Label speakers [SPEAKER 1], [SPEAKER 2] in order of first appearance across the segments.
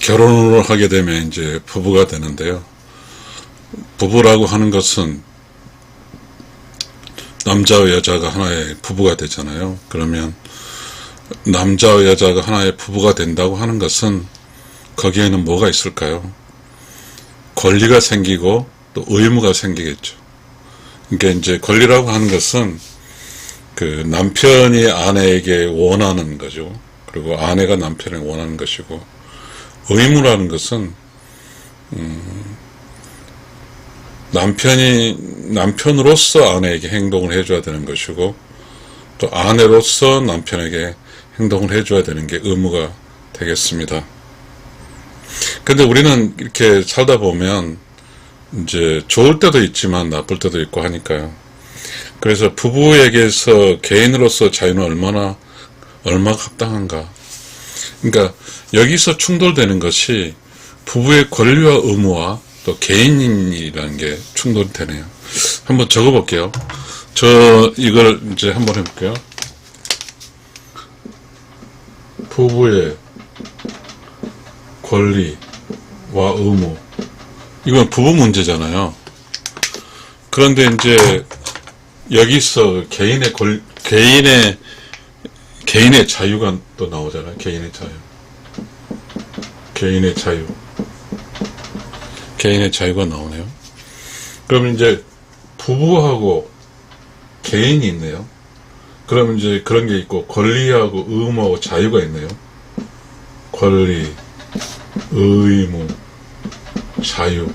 [SPEAKER 1] 결혼을 하게 되면 이제 부부가 되는데요. 부부라고 하는 것은 남자와 여자가 하나의 부부가 되잖아요. 그러면 남자와 여자가 하나의 부부가 된다고 하는 것은 거기에는 뭐가 있을까요? 권리가 생기고 또 의무가 생기겠죠. 그러니까 이제 권리라고 하는 것은 그 남편이 아내에게 원하는 거죠. 그리고 아내가 남편에게 원하는 것이고 의무라는 것은 음, 남편이 남편으로서 아내에게 행동을 해줘야 되는 것이고 또 아내로서 남편에게 행동을 해줘야 되는 게 의무가 되겠습니다. 근데 우리는 이렇게 살다 보면 이제 좋을 때도 있지만 나쁠 때도 있고 하니까요. 그래서 부부에게서 개인으로서 자유는 얼마나 얼마가 합당한가. 그러니까 여기서 충돌되는 것이 부부의 권리와 의무와 또 개인이라는 게 충돌되네요. 한번 적어볼게요. 저 이걸 이제 한번 해볼게요. 부부의 권리와 의무. 이건 부부 문제잖아요. 그런데 이제 여기서 개인의 권 개인의 개인의 자유가 또 나오잖아요. 개인의 자유. 개인의 자유. 개인의 자유가 나오네요. 그럼 이제 부부하고 개인이 있네요. 그럼 이제 그런 게 있고 권리하고 의무하고 자유가 있네요. 권리, 의무, 자유.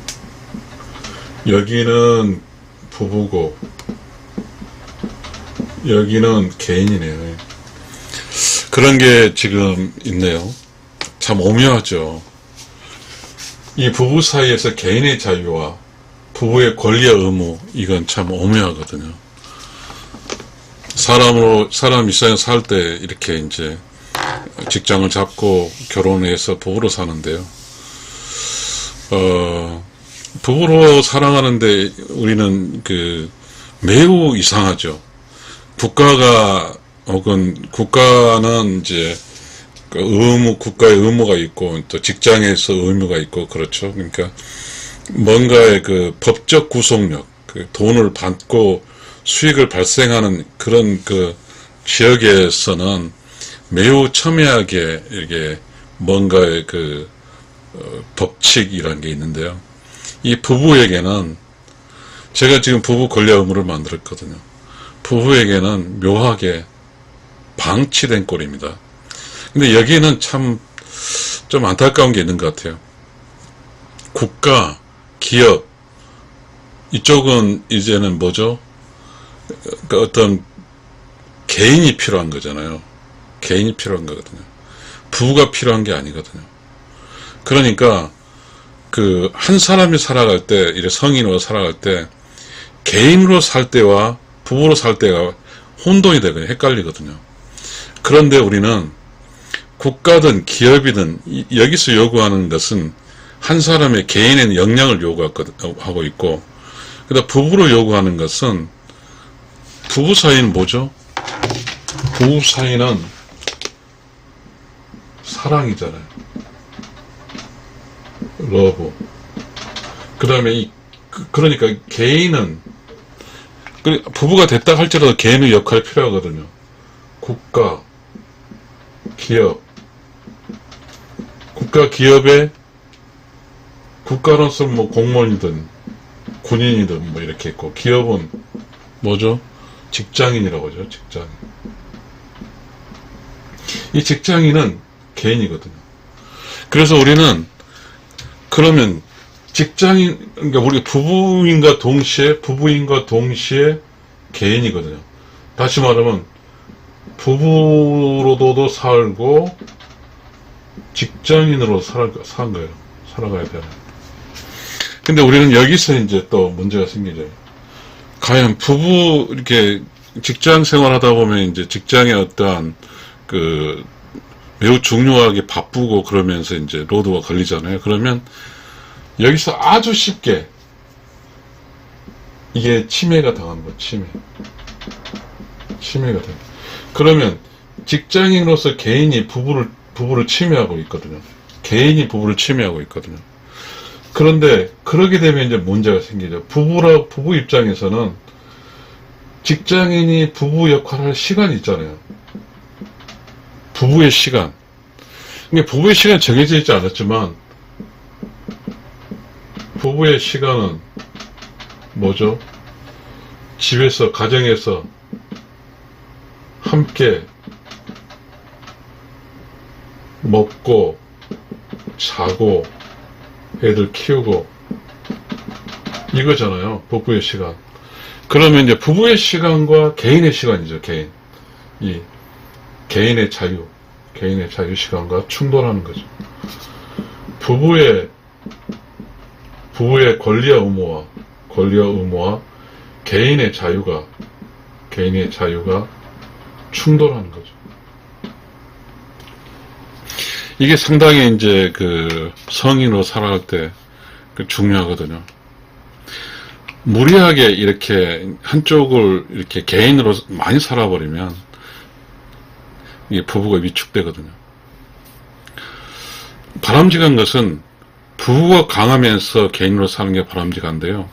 [SPEAKER 1] 여기는 부부고 여기는 개인이네요. 그런 게 지금 있네요. 참 오묘하죠. 이 부부 사이에서 개인의 자유와 부부의 권리와 의무 이건 참 오묘하거든요. 사람으로 사람 일상에 살때 이렇게 이제 직장을 잡고 결혼해서 부부로 사는데요. 어, 부부로 살아가는데 우리는 그 매우 이상하죠. 국가가 혹은 국가는 이제 그 의무 국가의 의무가 있고 또 직장에서 의무가 있고 그렇죠. 그러니까 뭔가의 그 법적 구속력, 그 돈을 받고 수익을 발생하는 그런 그 지역에서는 매우 첨예하게 이게 뭔가의 그 어, 법칙이라는 게 있는데요. 이 부부에게는 제가 지금 부부 권리 의무를 만들었거든요. 부부에게는 묘하게 방치된 꼴입니다. 근데 여기에는 참 좀 안타까운 게 있는 것 같아요. 국가, 기업, 이쪽은 이제는 뭐죠? 그 어떤 개인이 필요한 거잖아요. 개인이 필요한 거거든요. 부가 필요한 게 아니거든요. 그러니까 그 한 사람이 살아갈 때, 이래 성인으로 살아갈 때 개인으로 살 때와 부부로 살 때가 혼돈이 되거든요. 헷갈리거든요. 그런데 우리는 국가든 기업이든 이- 여기서 요구하는 것은 한 사람의 개인의 역량을 요구하고 있고 그다음 부부로 요구하는 것은 부부 사이는 뭐죠? 부부 사이는 사랑이잖아요. 러브. 그 다음에 이, 그- 그러니까 개인은, 그 부부가 됐다 할지라도 개인의 역할이 필요하거든요. 국가, 기업, 국가 기업의 국가로서 뭐 공무원이든 군인이든 뭐 이렇게 있고 기업은 뭐죠? 직장인이라고 하죠. 직장인. 이 직장인은 개인이거든요. 그래서 우리는 그러면 직장인 그러니까 우리 부부인과 동시에 부부인과 동시에 개인이거든요. 다시 말하면 부부로도 살고 직장인으로 살, 산 거예요. 살아가야 돼요. 근데 우리는 여기서 이제 또 문제가 생기죠. 과연 부부 이렇게 직장 생활하다 보면 이제 직장의 어떠한 그 매우 중요하게 바쁘고 그러면서 이제 로드가 걸리잖아요. 그러면 여기서 아주 쉽게 이게 치매가 당한 거 치매. 치매가 돼. 그러면 직장인으로서 개인이 부부를 부부를 침해하고 있거든요. 개인이 부부를 침해하고 있거든요. 그런데 그러게 되면 이제 문제가 생기죠. 부부라 부부 입장에서는 직장인이 부부 역할을 할 시간이 있잖아요. 부부의 시간. 이게 부부의 시간 정해져 있지 않았지만 부부의 시간은 뭐죠? 집에서 가정에서 함께 먹고 자고 애들 키우고 이거잖아요. 부부의 시간. 그러면 이제 부부의 시간과 개인의 시간이죠. 개인. 이 개인의 자유, 개인의 자유 시간과 충돌하는 거죠. 부부의 부부의 권리와 의무와 권리와 의무와 개인의 자유가 개인의 자유가 충돌하는 거죠. 이게 상당히 이제 그 성인으로 살아갈 때그 중요하거든요. 무리하게 이렇게 한쪽을 이렇게 개인으로 많이 살아버리면 이게 부부가 위축되거든요. 바람직한 것은 부부가 강하면서 개인으로 사는 게 바람직한데요.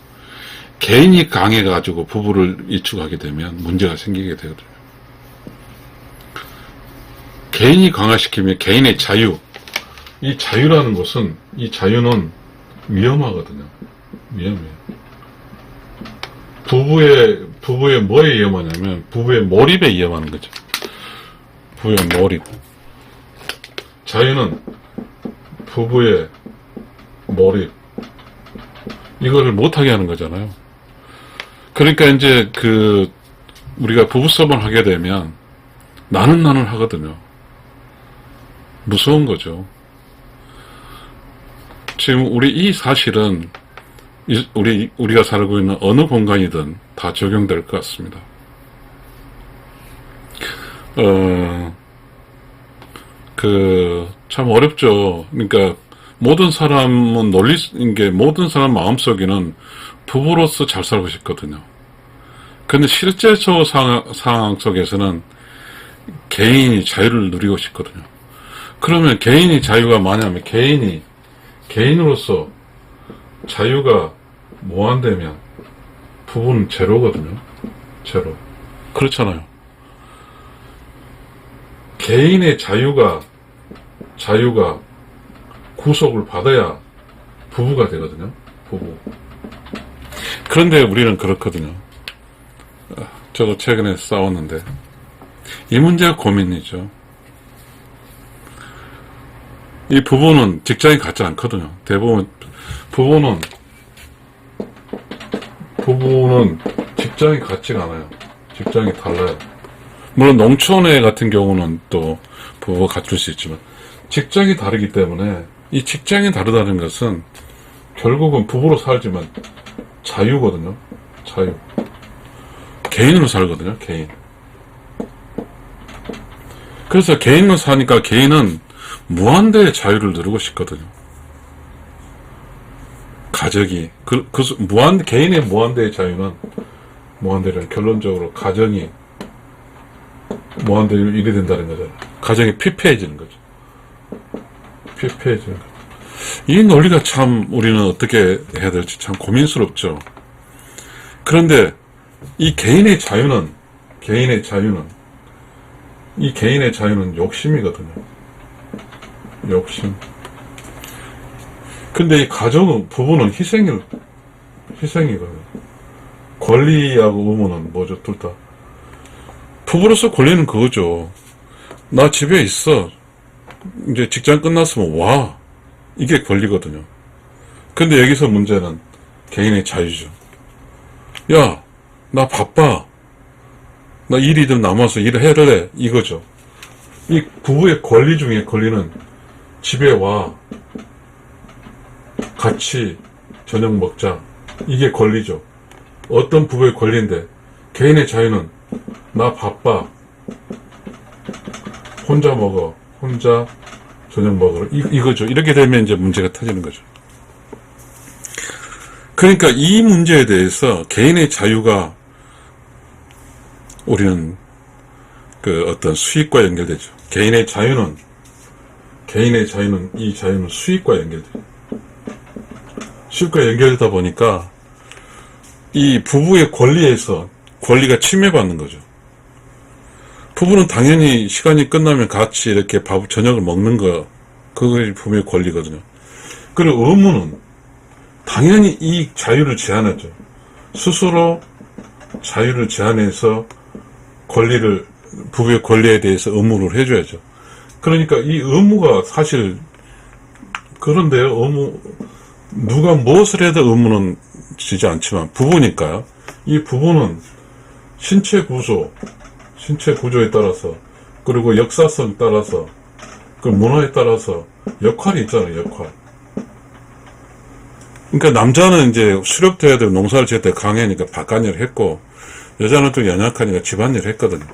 [SPEAKER 1] 개인이 강해가지고 부부를 위축하게 되면 문제가 생기게 되거든요. 개인이 강화시키면 개인의 자유, 이 자유라는 것은, 이 자유는 위험하거든요. 위험해요. 부부의, 부부의 뭐에 위험하냐면, 부부의 몰입에 위험하는 거죠. 부부의 몰입. 자유는 부부의 몰입. 이거를 못하게 하는 거잖아요. 그러니까 이제 그, 우리가 부부싸움을 하게 되면, 나는 나는 하거든요. 무서운 거죠. 지금 우리 이 사실은 이- 우리 우리가 살고 있는 어느 공간이든 다 적용될 것 같습니다. 어, 그, 참 어렵죠. 그러니까, 모든 사람은 논리, 게 모든 사람 마음속에는 부부로서 잘 살고 싶거든요. 근데 실제적 상황 속에서는 개인이 자유를 누리고 싶거든요. 그러면 개인이 자유가 뭐냐면 개인이 개인으로서 자유가 무한되면 부부는 제로거든요. 제로. 그렇잖아요. 개인의 자유가 자유가 구속을 받아야 부부가 되거든요. 부부. 그런데 우리는 그렇거든요. 아, 저도 최근에 싸웠는데 이 문제가 고민이죠. 이 부부는 직장이 같지 않거든요. 대부분 부부는 부부는 직장이 같지가 않아요. 직장이 달라요. 물론 농촌에 같은 경우는 또 부부가 갖출 수 있지만 직장이 다르기 때문에 이 직장이 다르다는 것은 결국은 부부로 살지만 자유거든요. 자유. 개인으로 살거든요. 개인. 그래서 개인으로 사니까 개인은 무한대의 자유를 누리고 싶거든요. 가족이 그, 그 수- 무한 개인의 무한대의 자유는 무한대는 결론적으로 가정이 무한대로 일이 된다는 거잖아요. 가정이 피폐해지는 거죠. 피폐해지는 거. 이 논리가 참 우리는 어떻게 해야 될지 참 고민스럽죠. 그런데 이 개인의 자유는 개인의 자유는 이 개인의 자유는 욕심이거든요. 욕심. 근데 이 가정은 부부는 희생일 희생이거든요. 권리하고 의무는 뭐죠? 둘 다. 부부로서 권리는 그거죠. 나 집에 있어. 이제 직장 끝났으면 와. 이게 권리거든요. 근데 여기서 문제는 개인의 자유죠. 야, 나 바빠. 나 일이 좀 남아서 일을 해야 돼. 이거죠. 이 부부의 권리 중에 권리는 집에 와. 같이 저녁 먹자. 이게 권리죠. 어떤 부부의 권리인데 개인의 자유는 나 바빠. 혼자 먹어. 혼자 저녁 먹으러. 이, 이거죠. 이렇게 되면 이제 문제가 터지는 거죠. 그러니까 이 문제에 대해서 개인의 자유가 우리는 그 어떤 수익과 연결되죠. 개인의 자유는 개인의 자유는 이 자유는 수익과 연결돼. 수익과 연결되다 보니까 이 부부의 권리에서 권리가 침해받는 거죠. 부부는 당연히 시간이 끝나면 같이 이렇게 밥 저녁을 먹는 거 그게 부부의 권리거든요. 그리고 의무는 당연히 이 자유를 제한하죠. 스스로 자유를 제한해서 권리를 부부의 권리에 대해서 의무를 해줘야죠. 그러니까 이 의무가 사실 그런데요. 의무 누가 무엇을 해도 의무는 지지 않지만 부부니까요. 이 부부는 신체 구조, 신체 구조에 따라서 그리고 역사성 따라서 그 문화에 따라서 역할이 있잖아요. 역할. 그러니까 남자는 이제 수렵돼야 되고 농사를 지을 때 강해니까 바깥일을 했고 여자는 좀 연약하니까 집안일을 했거든요.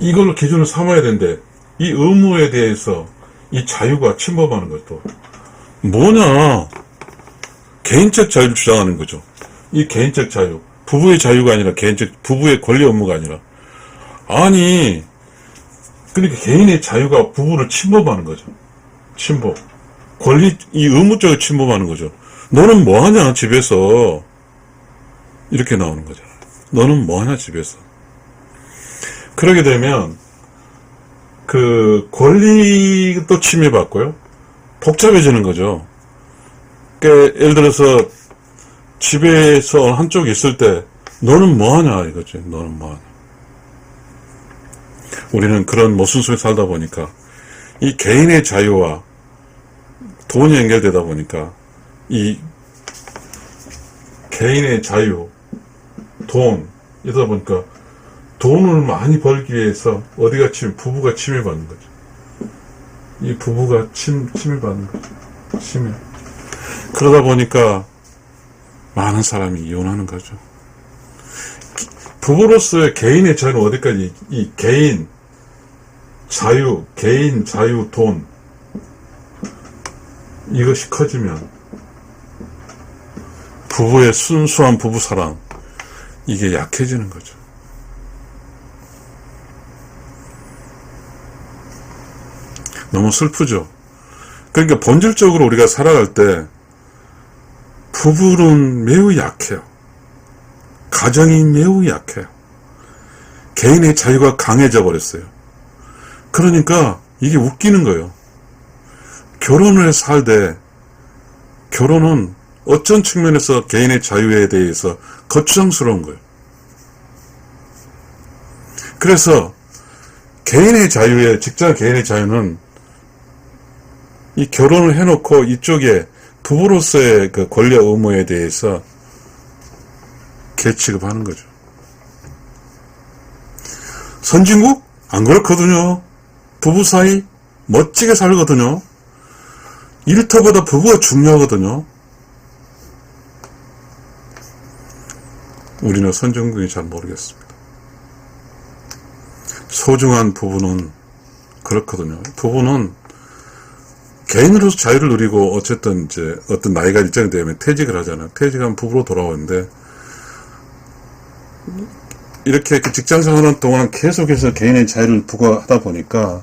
[SPEAKER 1] 이걸로 기준을 삼아야 되는데 이 의무에 대해서 이 자유가 침범하는 것도 뭐냐 개인적 자유를 주장하는 거죠. 이 개인적 자유 부부의 자유가 아니라 개인적 부부의 권리 업무가 아니라 아니 그러니까 개인의 자유가 부부를 침범하는 거죠. 침범 권리 이 의무적으로 침범하는 거죠. 너는 뭐 하냐 집에서 이렇게 나오는 거죠. 너는 뭐 하냐 집에서 그러게 되면 그 권리도 침해받고요. 복잡해지는 거죠. 그러니까 예를 들어서 집에서 한쪽이 있을 때 너는 뭐 하냐 이거지. 너는 뭐 하냐. 우리는 그런 모순 속에 살다 보니까 이 개인의 자유와 돈이 연결되다 보니까 이 개인의 자유, 돈 이러다 보니까 돈을 많이 벌기 위해서 어디가 침 부부가 침해받는 거죠. 이 부부가 침 침해받는 거죠. 침해. 그러다 보니까 많은 사람이 이혼하는 거죠. 부부로서의 개인의 자유는 어디까지 이 개인 자유, 개인 자유, 돈 이것이 커지면 부부의 순수한 부부 사랑 이게 약해지는 거죠. 너무 슬프죠. 그러니까 본질적으로 우리가 살아갈 때 부부는 매우 약해요. 가정이 매우 약해요. 개인의 자유가 강해져 버렸어요. 그러니까 이게 웃기는 거예요. 결혼을 살때 결혼은 어떤 측면에서 개인의 자유에 대해서 거추장스러운 거예요. 그래서 개인의 자유에 직장 개인의 자유는 이 결혼을 해놓고 이쪽에 부부로서의 그 권리 의무에 대해서 개취급하는 거죠. 선진국? 안 그렇거든요. 부부 사이 멋지게 살거든요. 일터보다 부부가 중요하거든요. 우리는 선진국이 잘 모르겠습니다. 소중한 부부는 그렇거든요. 부부는 개인으로서 자유를 누리고 어쨌든 이제 어떤 나이가 일정이 되면 퇴직을 하잖아요. 퇴직하면 부부로 돌아오는데 이렇게 그 직장 생활하는 동안 계속해서 개인의 자유를 부과하다 보니까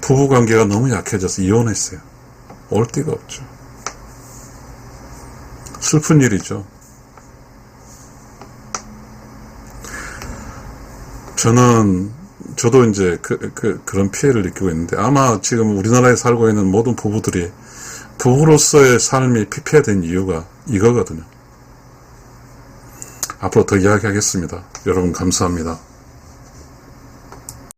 [SPEAKER 1] 부부 관계가 너무 약해져서 이혼했어요. 올 데가 없죠. 슬픈 일이죠. 저는 저도 이제 그, 그, 그런 피해를 느끼고 있는데 아마 지금 우리나라에 살고 있는 모든 부부들이 부부로서의 삶이 피폐된 이유가 이거거든요. 앞으로 더 이야기하겠습니다. 여러분 감사합니다.